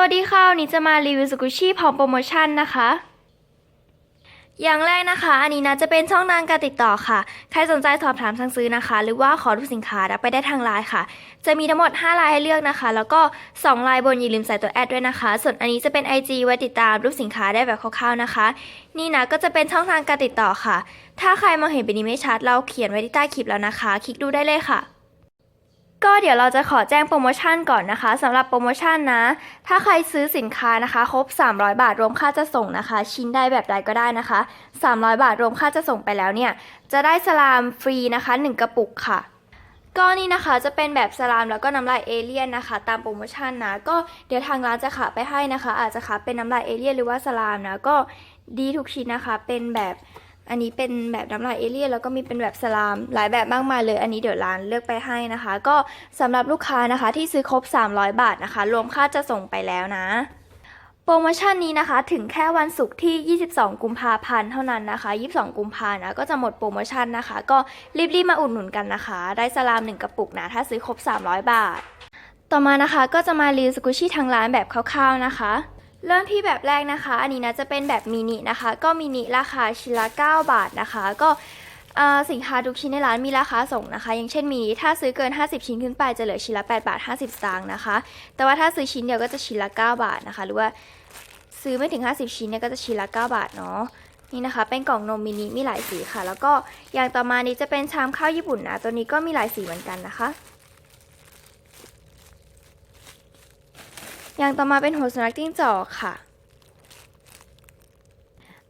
วัสดีค่ะวันนี้จะมารีวิวสกุชี่พร้อมโปรโมชั่นนะคะ อย่างแรกนะคะ อันนี้นะจะเป็นช่องทางการติดต่อค่ะ ใครสนใจสอบถามสั่งซื้อนะคะ หรือว่าขอดูปสินค้ารับไปได้ทางไลน์ค่ะ จะมีทั้งหมด 5 ลายให้เลือกนะคะ แล้วก็ 2 ลายบนอย่าลืมใส่ตัวแอดด้วยนะคะ ส่วนอันนี้จะเป็น IG ไว้ติดตามรูปสินค้าได้แบบคร่าวๆนะคะ นี่นะก็จะเป็นช่องทางการติดต่อค่ะ ถ้าใครมองเห็นเป็นนี้ไม่ชัดเราเขียนไว้ที่ใต้คลิปแล้วนะคะ คลิกดูได้เลยค่ะ ก็เดี๋ยวเราจะขอแจ้งโปรโมชั่นก่อนนะคะสำหรับโปรโมชั่นนะ ถ้าใครซื้อสินค้านะคะ ครบ 300 บาทรวมค่าจะส่งนะคะ ชิ้นได้แบบใดก็ได้นะคะ 300 บาทรวมค่าจะส่งไปแล้วเนี่ย จะได้สลามฟรีนะคะ 1 กระปุกค่ะ ก็นี่นะคะจะเป็นแบบสลามแล้วก็น้ำลายเอเลี่ยนนะคะ ตามโปรโมชั่นนะ ก็เดี๋ยวทางร้านจะขาไปให้นะคะ อาจจะขาเป็นน้ำลายเอเลี่ยนหรือว่าสลามนะก็ดีทุกชิ้นนะคะ เป็นแบบ อันนี้เป็นแบบน้ำลายเอเลี่ยนแล้วก็มีเป็นแบบสลาม หลายแบบมากมายเลย อันนี้เดี๋ยวร้านเลือกไปให้นะคะ ก็สำหรับลูกค้านะคะที่ซื้อครบ 300 บาทนะคะ รวมค่าจะส่งไปแล้วนะโปรโมชั่นนี้นะคะถึงแค่วันศุกร์ที่ 22 กุมภาพันธ์เท่านั้นนะคะ 22 กุมภานะก็จะหมดโปรโมชั่นนะคะ ก็รีบๆมาอุดหนุนกันนะคะ ได้สลาม 1 กระปุกนะ ถ้าซื้อครบ 300 บาท ต่อมานะคะก็จะมารีวิวสกุชี่ทางร้านแบบคร่าวๆนะคะ เริ่มที่แบบแรกนะคะ อันนี้นะจะเป็นแบบมินินะคะ ก็มินิราคาชิ้นละ 9 บาทนะคะ ก็สินค้าทุกชิ้นในร้านมีราคาส่งนะคะ อย่างเช่นมินิถ้าซื้อเกิน 50 ชิ้นขึ้นไปจะเหลือชิ้นละ 8 บาท 50 สตางค์นะคะ แต่ว่าถ้าซื้อชิ้นเดียวก็จะชิ้นละ 9 บาทนะคะ หรือว่าซื้อไม่ถึง 50 ชิ้นเนี่ยก็จะชิ้นละ 9 บาทเนาะนี่นะคะ เป็นกล่องนมมินิมีหลายสีค่ะ แล้วก็อย่างต่อมานี้จะเป็นชามข้าวญี่ปุ่นนะ ตัวนี้ก็มีหลายสีเหมือนกันนะคะ อย่างต่อมาเป็นหัวสุนัขจิ้งจอกค่ะ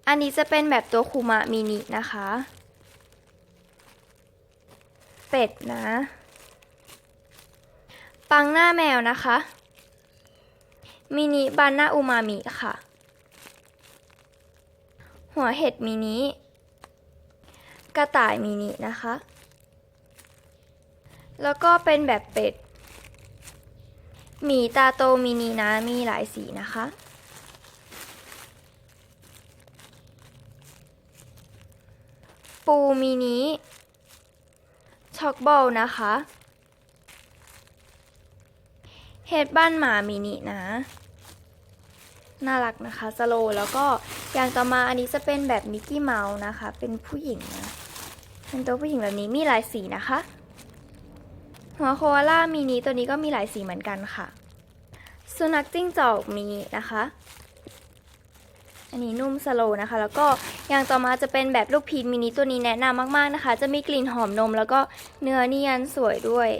อันนี้จะเป็นแบบตัวคูมะมินินะคะ เป็ดนะ ปังหน้าแมวนะคะ มินิบานหน้าอูมามิค่ะ หัวเห็ดมินิกระต่ายมินินะคะ แล้วก็เป็นแบบเป็ด หมีตาโตมินินะมีหลายสีนะคะ ปูมินิช็อกบอลนะคะเฮดบ้านหมามินินะ น่ารักนะคะสโลแล้วก็อย่างต่อมาอันนี้จะเป็นแบบมิกกี้เมาส์นะคะ เป็นผู้หญิงนะเป็นตัวผู้หญิงแบบนี้มีหลายสีนะคะ หัวโคอาล่ามินิตัวนี้ก็มีหลายสีเหมือนกันค่ะ สุนัขจิ้งจอกมินินะคะ อันนี้นุ่มสโลนะคะ แล้วก็อย่างต่อมาจะเป็นแบบลูกพีชมินิตัวนี้แนะนำมากๆนะคะ จะมีกลิ่นหอมนม แล้วก็เนื้อเนียนสวยด้วย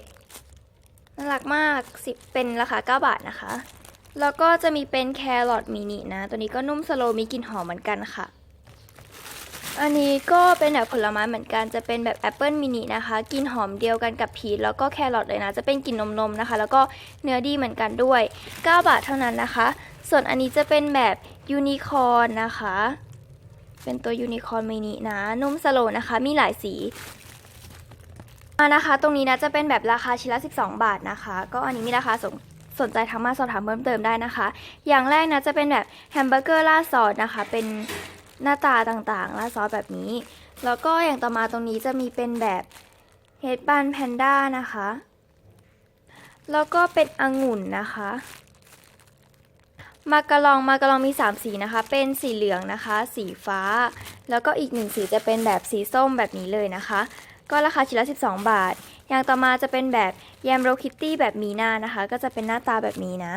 น่ารักมากสิเป็นราคา 9 บาทนะคะ แล้วก็จะมีเป็นแครอทมินินะ ตัวนี้ก็นุ่มสโลมีกลิ่นหอมเหมือนกันค่ะ อันนี้ก็เป็นแบบผลไม้เหมือนกันจะเป็นแบบแอปเปิลมินินะคะกลิ่นหอมเดียวกันกับพีชแล้วก็แครอทเลยนะ จะเป็นกลิ่นนมๆนะคะ แล้วก็เนื้อดีเหมือนกันด้วย 9 บาทเท่านั้นนะคะ ส่วนอันนี้จะเป็นแบบยูนิคอร์นนะคะ เป็นตัวยูนิคอร์นมินินะนุ่มสโลนะคะ มีหลายสีมานะคะ ตรงนี้นะจะเป็นแบบราคาชิ้นละ12 บาทนะคะ ก็อันนี้มีราคาส่งสนใจทักมาสอบถามเพิ่มเติมได้นะคะ อย่างแรกนะจะเป็นแบบแฮมเบอร์เกอร์ราดซอสนะคะ เป็น หน้าตาต่างๆราดซอสแบบนี้ แล้วก็อย่างต่อมาตรงนี้จะมีเป็นแบบเฮดบันแพนด้านะคะ แล้วก็เป็นองุ่นนะคะ มากระลองมากระลองมี 3 สีนะคะ เป็นสีเหลืองนะคะ สีฟ้า แล้วก็อีกหนึ่งสีจะเป็นแบบสีส้มแบบนี้เลยนะคะ ก็ราคาชิ้นละ 12 บาท อย่างต่อมาจะเป็นแบบแยมโรคิตตี้แบบมีหน้านะคะ ก็จะเป็นหน้าตาแบบนี้นะ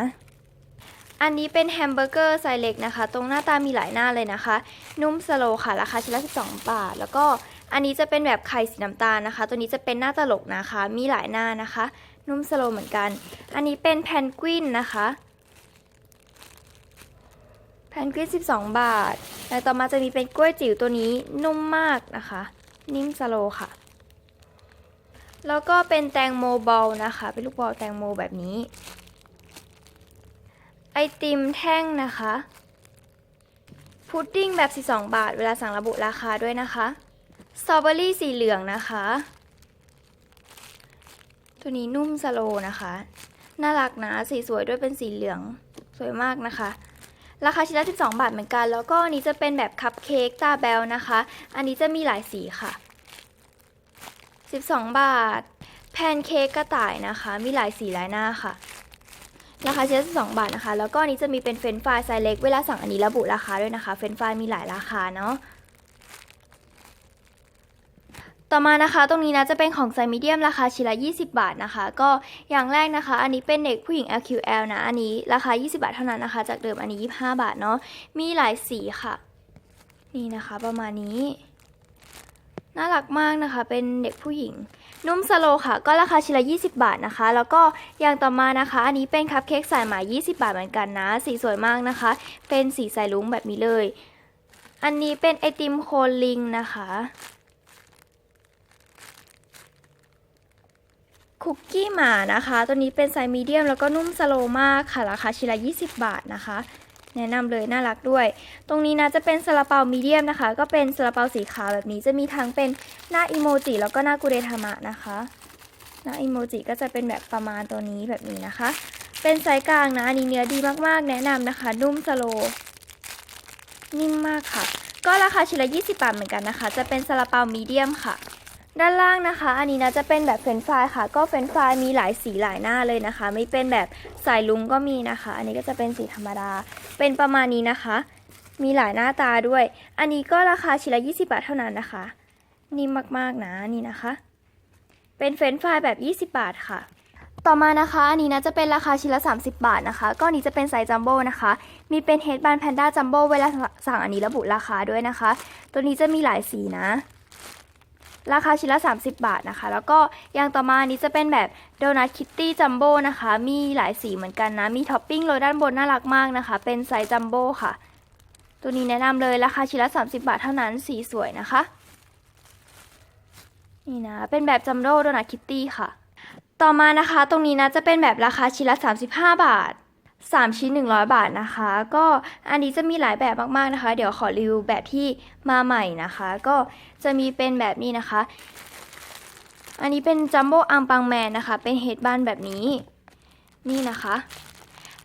อันนี้เป็นแฮมเบอร์เกอร์ไซส์เล็กนะคะ ตรงหน้าตามีหลายหน้าเลยนะคะ นุ่มสโลค่ะ ราคาชิ้นละ12 บาท แล้วก็อันนี้จะเป็นแบบไข่สีน้ำตาลนะคะ ตัวนี้จะเป็นหน้าตลกนะคะ มีหลายหน้านะคะ นุ่มสโลเหมือนกัน อันนี้เป็นแพนกวินนะคะแพนกวิน12 บาท แล้วต่อมาจะมีเป็นกล้วยจิ๋วตัวนี้นุ่มมากนะคะ นิ่มสโลค่ะ แล้วก็เป็นแตงโมบอลนะคะ เป็นลูกบอลแตงโมแบบนี้ ไอติมแท่งนะคะ พุดดิ้งแบบ 12 บาท เวลาสั่งระบุราคาด้วยนะคะ สตรอเบอรี่สีเหลืองนะคะ ตัวนี้นุ่มสโลนะคะ น่ารักนะ สีสวยด้วยเป็นสีเหลือง สวยมากนะคะ ราคาชิ้นละ 12 บาทเหมือนกัน แล้วก็อันนี้จะเป็นแบบคัพเค้กตาแบลนะคะ อันนี้จะมีหลายสีค่ะ 12 บาท แพนเค้กกระต่ายนะคะ มีหลายสีหลายหน้าค่ะ ราคาชิ้นละ12 บาทนะคะ แล้วก็นนี้จะมีเป็นเฟรนฟรายไซส์เล็ก เวลาสั่งอันนี้ระบุราคาด้วยนะคะ เฟรนฟรายมีหลายราคาเนาะ ต่อมานะคะตรงนี้นะจะเป็นของไซส์มีเดียมราคาชิ้นละ 20 บาทนะคะ ก็อย่างแรกนะคะ อันนี้เป็นเด็กผู้หญิง LQL นะ อันนี้ราคา 20 บาทเท่านั้นนะคะ จากเดิมอันนี้ 25 บาทเนาะ มีหลายสีค่ะ นี่นะคะประมาณนี้ น่ารักมากนะคะ เป็นเด็กผู้หญิง นุ่มสโลค่ะ ก็ราคาชิ้นละ 20 บาทนะคะ แล้วก็อย่างต่อมานะคะ อันนี้เป็นคัพเค้กสายไหม20 บาทเหมือนกันนะ สีสวยมากนะคะ เป็นสีสายลุ้งแบบนี้เลย อันนี้เป็นไอติมโคนลิงนะคะคุกกี้หมานะคะ ตัวนี้เป็นไซส์มีเดียมแล้วก็นุ่มสโลมากค่ะ ราคาชิ้นละ 20 บาทนะคะ แนะนำเลยน่ารักด้วย ตรงนี้นะจะเป็นซาลาเปามีเดียมนะคะ ก็เป็นซาลาเปาสีขาวแบบนี้จะมีทั้งเป็นหน้าอีโมจิแล้วก็หน้ากุเรทามะนะคะ หน้าอีโมจิก็จะเป็นแบบประมาณตัวนี้แบบนี้นะคะ เป็นไซส์กลางนะอันนี้เนื้อดีมากๆ แนะนำนะคะ นุ่มสโล นิ่มมากค่ะ ก็ราคาชิ้นละ 20 บาทเหมือนกันนะคะ จะเป็นซาลาเปามีเดียมค่ะ ด้านล่างนะคะ อันนี้นะจะเป็นแบบเฟรนฟรายค่ะ ก็เฟรนฟรายมีหลายสีหลายหน้าเลยนะคะ ไม่เป็นแบบสายลุงก็มีนะคะ อันนี้ก็จะเป็นสีธรรมดา เป็นประมาณนี้นะคะ มีหลายหน้าตาด้วย อันนี้ก็ราคาชิ้นละ20 บาทเท่านั้นนะคะ นิ่มมากๆนะนี่นะคะ เป็นเฟรนฟรายแบบ 20 บาทค่ะ ต่อมานะคะอันนี้นะจะเป็นราคาชิ้นละ 30 บาทนะคะ ก็อันนี้จะเป็นไซส์จัมโบ้นะคะ มีเป็นเฮดบันแพนด้าจัมโบ้เวลาสั่งอันนี้ระบุราคาด้วยนะคะ ตัวนี้จะมีหลายสีนะ ราคาชิ้นละ 30 บาทนะคะ แล้วก็อย่างต่อมาอันนี้จะเป็นแบบโดนัทคิตตี้จัมโบ้นะคะ มีหลายสีเหมือนกันนะ มีท็อปปิ้งโรยด้านบนน่ารักมากนะคะ เป็นไซส์จัมโบ้ค่ะ ตัวนี้แนะนำเลยราคาชิ้นละ 30 บาทเท่านั้น สีสวยนะคะ นี่นะ เป็นแบบจัมโบ้โดนัทคิตตี้ค่ะ ต่อมานะคะ ตรงนี้นะจะเป็นแบบราคาชิ้นละ 35 บาท 3 ชิ้น 100 บาทนะคะ ก็อันนี้จะมีหลายแบบมากๆนะคะ เดี๋ยวขอรีวิวแบบที่มาใหม่นะคะ ก็จะมีเป็นแบบนี้นะคะ อันนี้เป็นจัมโบ้อัมปังแมนนะคะ เป็นเฮดบันแบบนี้ นี่นะคะ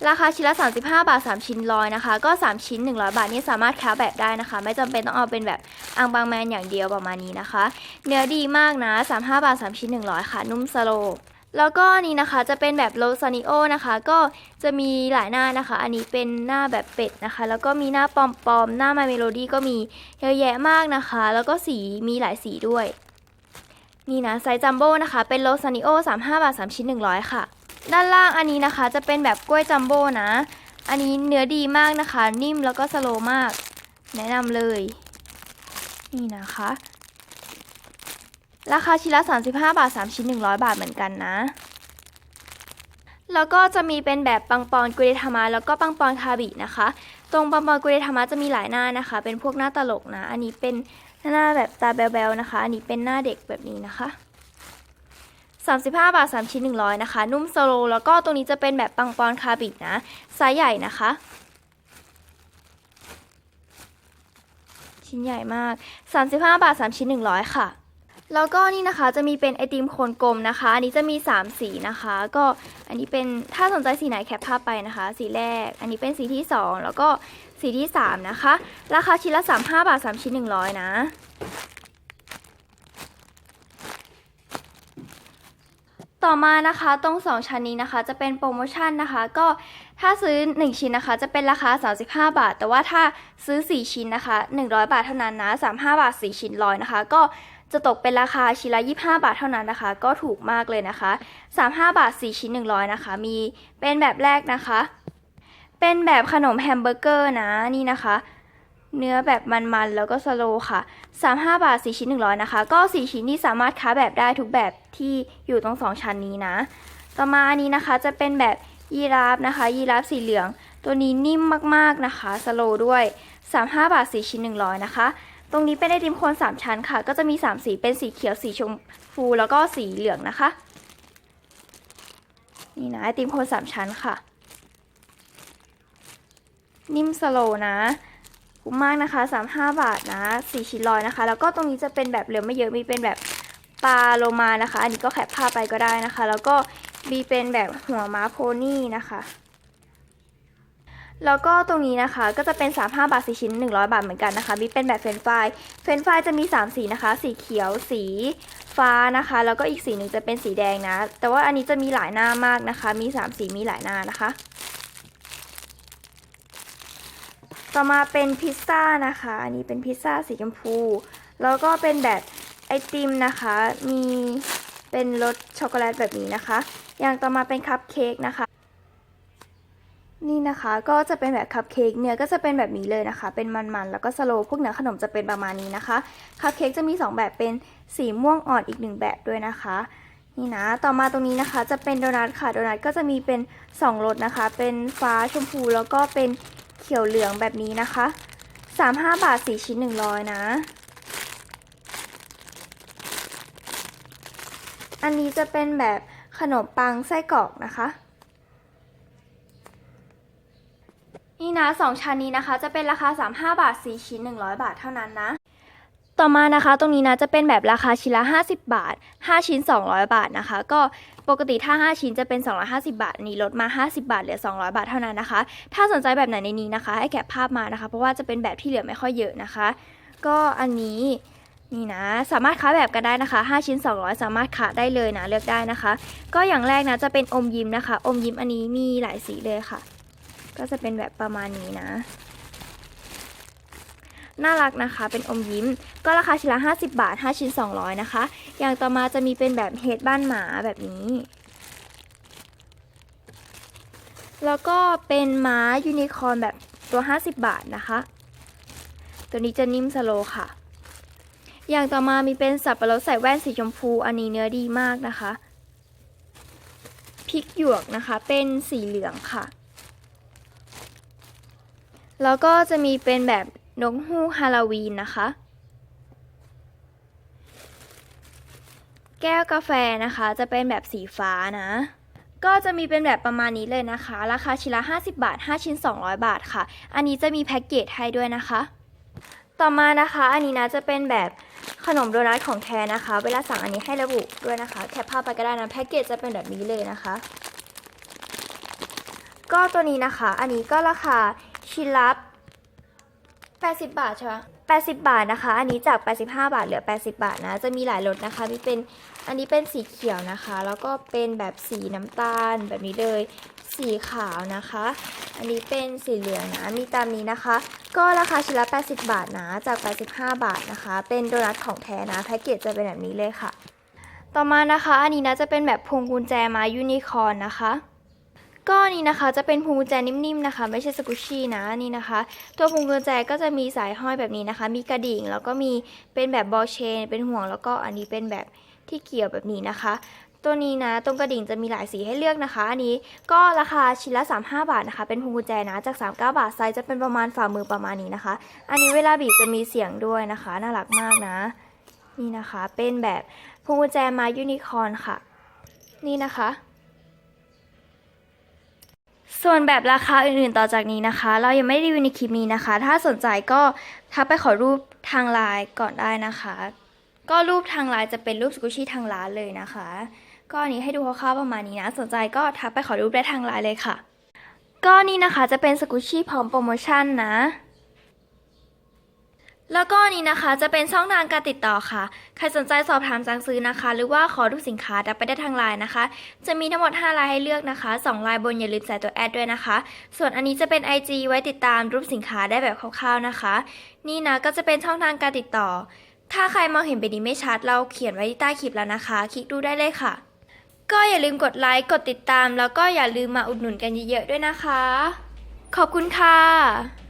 ราคาชิ้นละ 35 บาท 3 ชิ้นร้อยนะคะ ก็ 3 ชิ้น 100 บาทนี่สามารถแคะแบบได้นะคะ ไม่จำเป็นต้องเอาเป็นแบบอังปังแมนอย่างเดียวประมาณนี้นะคะ เนื้อดีมากนะ 35 บาท 3 ชิ้น 100 ค่ะ นุ่มสโล แล้วก็นี้นะคะจะเป็นแบบโลซานิโอนะคะ ก็จะมีหลายหน้านะคะ อันนี้เป็นหน้าแบบเป็ดนะคะ แล้วก็มีหน้าปอมๆหน้ามาเมโลดี้ก็มีเยอะแยะมากนะคะ แล้วก็สีมีหลายสีด้วย นี่นะไซส์จัมโบ้นะคะ เป็นโลซานิโอ35 บาท 3 ชิ้น 100 ค่ะ ด้านล่างอันนี้นะคะ จะเป็นแบบกล้วยจัมโบ้นะ อันนี้เนื้อดีมากนะคะ นิ่มแล้วก็สโลมาก แนะนำเลย นี่นะคะ ราคาชิ้นละ 35 บาท 3 ชิ้น 100 บาทเหมือนกันนะ แล้วก็จะมีเป็นแบบปังปอนกุเรทามะแล้วก็ปังปอนคาบินะคะ ตรงปังปอนกุเรทามะจะมีหลายหน้านะคะ เป็นพวกหน้าตลกนะ อันนี้เป็นหน้าแบบตาแบลๆนะคะ อันนี้เป็นหน้าเด็กแบบนี้นะคะ 35 บาท 3 ชิ้น 100 นะคะ นุ่มสโลแล้วก็ตรงนี้จะเป็นแบบปังปอนคาบินะไซส์ใหญ่นะคะชิ้นใหญ่มาก 35 บาท 3 ชิ้น 100 ค่ะ แล้วก็นี่นะคะจะมีเป็นไอติมโคนกลมนะคะ อันนี้จะมี 3 สีนะคะ ก็อันนี้เป็นถ้าสนใจสีไหนแคปภาพไปนะคะ สีแรก อันนี้เป็นสีที่ 2 แล้วก็สีที่ 3 นะคะ ราคาชิ้นละ 35 บาท 3 ชิ้น 100 นะต่อมานะคะตรง 2 ชั้นนี้นะคะจะเป็นโปรโมชั่นนะคะ ก็ถ้าซื้อ 1 ชิ้นนะคะ จะเป็นราคา 35 บาท แต่ว่าถ้าซื้อ 4 ชิ้นนะคะ 100 บาทเท่านั้นนะ 35 บาท 4 ชิ้นร้อยนะคะ ก็ จะตกเป็นราคาชิ้นละ 25 บาทเท่านั้นนะคะ ก็ถูกมากเลยนะคะ 35 บาท 4 ชิ้น 100 นะคะ มีเป็นแบบแรกนะคะ เป็นแบบขนมแฮมเบอร์เกอร์นะนี่นะคะ เนื้อแบบมันๆ แล้วก็สโลค่ะ 35 บาท 4 ชิ้น 100 นะคะ ก็ 4 ชิ้นที่สามารถค้าแบบได้ทุกแบบที่อยู่ตรง 2 ชั้นนี้นะ ต่อมาอันนี้นะคะจะเป็นแบบยีราฟนะคะ ยีราฟสีเหลือง ตัวนี้นิ่มมากๆนะคะ สโลด้วย 35 บาท 4 ชิ้น 100 นะคะ ตรงนี้เป็นไอติมโคน3 ชั้นค่ะ ก็จะมี 3 สีเป็นสีเขียวสีชมพูแล้วก็สีเหลืองนะคะ นี่นะไอติมโคน3 ชั้นค่ะ นิ่มสโลนะคุ้มมากนะคะ 35 บาทนะ4ชิ้นร้อยนะคะ แล้วก็ตรงนี้จะเป็นแบบเหลือไม่เยอะมีเป็นแบบปลาโลมานะคะ อันนี้ก็แคปภาพไปก็ได้นะคะ แล้วก็มีเป็นแบบหัวม้าโพนี่นะคะ แล้วก็ตรงนี้นะคะก็จะเป็น 35 บาท 4 ชิ้น 100 บาทเหมือนกันนะคะมีเป็นแบบเฟรนฟายเฟรนฟายจะมี 3 สีนะคะ สีเขียวสีฟ้านะคะ แล้วก็อีกสีหนึ่งจะเป็นสีแดงนะ แต่ว่าอันนี้จะมีหลายหน้ามากนะคะ มี 3 สีมีหลายหน้านะคะ ต่อมาเป็นพิซซ่านะคะ อันนี้เป็นพิซซ่าสีชมพู แล้วก็เป็นแบบไอติมนะคะ มีเป็นรสช็อกโกแลตแบบนี้นะคะ อย่างต่อมาเป็นคัพเค้กนะคะ นี่นะคะก็จะเป็นแบบคัพเค้กเนื้อก็จะเป็นแบบนี้เลยนะคะ เป็นมันๆ แล้วก็สโลว์พวกเนื้อขนมจะเป็นประมาณนี้นะคะคัพเค้กจะมี 2 แบบเป็นสีม่วงอ่อนอีกหนึ่งแบบด้วยนะคะนี่นะต่อมาตรงนี้นะคะจะเป็นโดนัทค่ะโดนัทก็จะมีเป็น2รสนะคะ เป็นฟ้าชมพูแล้วก็เป็นเขียวเหลืองแบบนี้นะคะ 35 บาท 4 ชิ้น 100 นะ อันนี้จะเป็นแบบขนมปังไส้กรอกนะคะ นี่นะสองชั้นนี้นะคะ จะเป็นราคา 35 บาท 4 ชิ้น 100 บาทเท่านั้นนะ ต่อมานะคะ ตรงนี้นะจะเป็นแบบราคาชิ้นละ 50 บาท 5 ชิ้น 200 บาทนะคะ ก็ปกติถ้า 5 ชิ้นจะเป็น 250 บาทนนี้ลดมา 50 บาทเหลือ 200 บาทเท่านั้นนะคะ ถ้าสนใจแบบไหนในนี้นะคะ ให้แคปภาพมานะคะ เพราะว่าจะเป็นแบบที่เหลือไม่ค่อยเยอะนะคะ ก็อันนี้นี่นะสามารถค้าแบบกันได้นะคะ 5 ชิ้น 200 สามารถค้าได้เลยนะเลือกได้นะคะ ก็อย่างแรกนะจะเป็นอมยิ้มนะคะ อมยิ้มอันนี้มีหลายสีเลยค่ะ ก็จะเป็นแบบประมาณนี้นะ น่ารักนะคะ เป็นอมยิ้ม ก็ราคาชิ้นละ 50 บาท 5 ชิ้น 200 นะคะ อย่างต่อมาจะมีเป็นแบบเฮดบ้านหมาแบบนี้ แล้วก็เป็นม้ายูนิคอร์นแบบตัว 50 บาทนะคะ ตัวนี้จะนิ่มสโลค่ะ อย่างต่อมามีเป็นสับปะรดใส่แว่นสีชมพู อันนี้เนื้อดีมากนะคะพริกหยวกนะคะ เป็นสีเหลืองค่ะ แล้วก็จะมีเป็นแบบนกฮูกฮาโลวีนนะคะ แก้วกาแฟนะคะจะเป็นแบบสีฟ้านะ ก็จะมีเป็นแบบประมาณนี้เลยนะคะ ราคาชิ้นละ 50 บาท 5 ชิ้น 200 บาทค่ะ อันนี้จะมีแพ็กเกจให้ด้วยนะคะ ต่อมานะคะ อันนี้นะจะเป็นแบบขนมโดนัทของแท้นะคะ เวลาสั่งอันนี้ให้ระบุด้วยนะคะ แคปภาพไปก็ได้นะแพ็กเกจจะเป็นแบบนี้เลยนะคะ ก็ตัวนี้นะคะ อันนี้ก็ราคา ชิ้นละ80 บาทใช่ไหม80 บาทนะคะ อันนี้จาก 85 บาทเหลือ 80 บาทนะ จะมีหลายรสนะคะ มีเป็น อันนี้เป็นสีเขียวนะคะ แล้วก็เป็นแบบสีน้ำตาลแบบนี้เลย สีขาวนะคะ อันนี้เป็นสีเหลืองนะ มีตามนี้นะคะ ก็ราคาชิ้นละ 80 บาทนะ จาก 85 บาทนะคะ เป็นโดนัทของแท้นะ แพ็กเกจจะเป็นแบบนี้เลยค่ะ ต่อมานะคะ อันนี้นะจะเป็นแบบพวงกุญแจม้ยูนิคอร์นนะคะ ก็นี่นะคะจะเป็นพวงกุญแจนิ่มๆนะคะ ไม่ใช่สกุชชี่นะนี่นะคะ ตัวพวงกุญแจก็จะมีสายห้อยแบบนี้นะคะ มีกระดิ่งแล้วก็มีเป็นแบบบอลเชน เป็นห่วงแล้วก็อันนี้เป็นแบบที่เกี่ยวแบบนี้นะคะ ตัวนี้นะตรงกระดิ่งจะมีหลายสีให้เลือกนะคะ อันนี้ก็ราคาชิ้นละ 35 บาทนะคะ เป็นพวงกุญแจนะจาก 39 บาทไซส์จะเป็นประมาณฝ่ามือประมาณนี้นะคะ อันนี้เวลาบีบจะมีเสียงด้วยนะคะน่ารักมากนะนี่นะคะเป็นแบบพวงกุญแจไม้ยูนิคอร์นค่ะ นี่นะคะ ส่วนแบบราคาอื่นๆต่อจากนี้นะคะ เรายังไม่ได้รีวิวในคลิปนี้นะคะ ถ้าสนใจก็ทักไปขอรูปทางไลน์ก่อนได้นะคะ ก็รูปทางไลน์จะเป็นรูปสกุชี่ทางร้านเลยนะคะ ก็อันนี้ให้ดูคร่าวๆประมาณนี้นะ สนใจก็ทักไปขอรูปได้ทางไลน์เลยค่ะ ก็นี่นะคะจะเป็นสกุชชี่พร้อมโปรโมชั่นนะ แล้วก็นี้นะคะจะเป็นช่องทางการติดต่อค่ะ ใครสนใจสอบถามสั่งซื้อนะคะ หรือว่าขอดูสินค้าดับไปได้ทางไลน์นะคะ จะมีทั้งหมด 5 ลายให้เลือกนะคะ2ลายบนอย่าลืมใส่ตัวแอดด้วยนะคะ ส่วนอันนี้จะเป็น IG ไว้ติดตามรูปสินค้าได้แบบคร่าวๆนะคะ นี่นะก็จะเป็นช่องทางการติดต่อ ถ้าใครมองเห็นเป็นนี้ไม่ชัด เราเขียนไว้ที่ใต้คลิปแล้วนะคะ คลิกดูได้เลยค่ะ ก็อย่าลืมกดไลค์กดติดตาม แล้วก็อย่าลืมมาอุดหนุนกันเยอะๆด้วยนะคะ ขอบคุณค่ะ